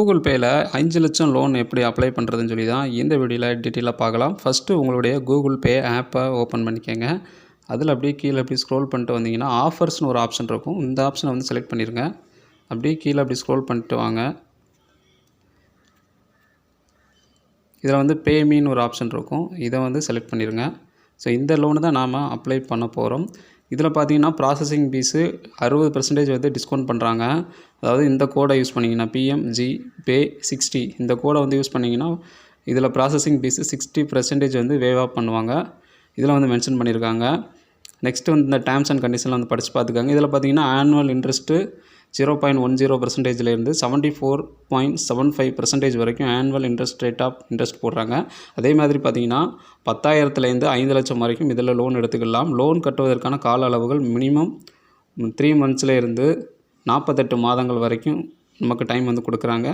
Google பேயில் அஞ்சு லட்சம் loan எப்படி அப்ளை பண்ணுறதுன்னு சொல்லி தான் இந்த வீடியோவில் டீட்டெயிலாக பார்க்கலாம். ஃபஸ்ட்டு உங்களுடைய கூகுள் பே ஆப்பை ஓப்பன் பண்ணிக்கோங்க. அதில் அப்படியே கீழே அப்படி ஸ்க்ரோல் பண்ணிட்டு வந்தீங்கன்னா ஆஃபர்ஸ்னு ஒரு ஆப்ஷன் இருக்கும். இந்த ஆப்ஷனை வந்து செலக்ட் பண்ணிடுங்க அப்படியே கீழே அப்படி ஸ்க்ரோல் பண்ணிட்டு வாங்க. இதில் வந்து பேமின்னு ஒரு ஆப்ஷன் இருக்கும். இதை வந்து செலக்ட் பண்ணிடுங்க ஸோ இந்த லோனு தான் நாம் அப்ளை பண்ண போகிறோம் இதில் பார்த்தீங்கன்னா ப்ராசஸிங் ஃபீஸு அறுபது பர்சன்டேஜ் வந்து டிஸ்கவுண்ட் பண்ணுறாங்க அதாவது இந்த கோடை யூஸ் பண்ணிங்கன்னா பிஎம்ஜி பே சிக்ஸ்டி இந்த கோடை வந்து யூஸ் பண்ணிங்கன்னா இதில் ப்ராசஸிங் ஃபீஸு சிக்ஸ்டி பர்சன்டேஜ் வந்து வேவ் ஆஃப் பண்ணுவாங்க. இதில் வந்து மென்ஷன் பண்ணியிருக்காங்க. நெக்ஸ்ட்டு வந்து இந்த டேர்ம்ஸ் அண்ட் கண்டிஷனில் வந்து படித்து பார்த்துக்காங்க. இதில் பார்த்தீங்கன்னா annual interest zero point one zero பர்சன்டேஜ்லேருந்து seventy four point seven five percentage வரைக்கும் annual interest rate of interest போடுறாங்க. அதே மாதிரி பார்த்தீங்கன்னா பத்தாயிரத்துலேருந்து ஐந்து லட்சம் வரைக்கும் இதில் லோன் எடுத்துக்கலாம். லோன் கட்டுவதற்கான கால அளவுகள் மினிமம் த்ரீ மந்த்ஸ்லேருந்து நாற்பத்தெட்டு மாதங்கள் வரைக்கும் நமக்கு டைம் வந்து கொடுக்குறாங்க.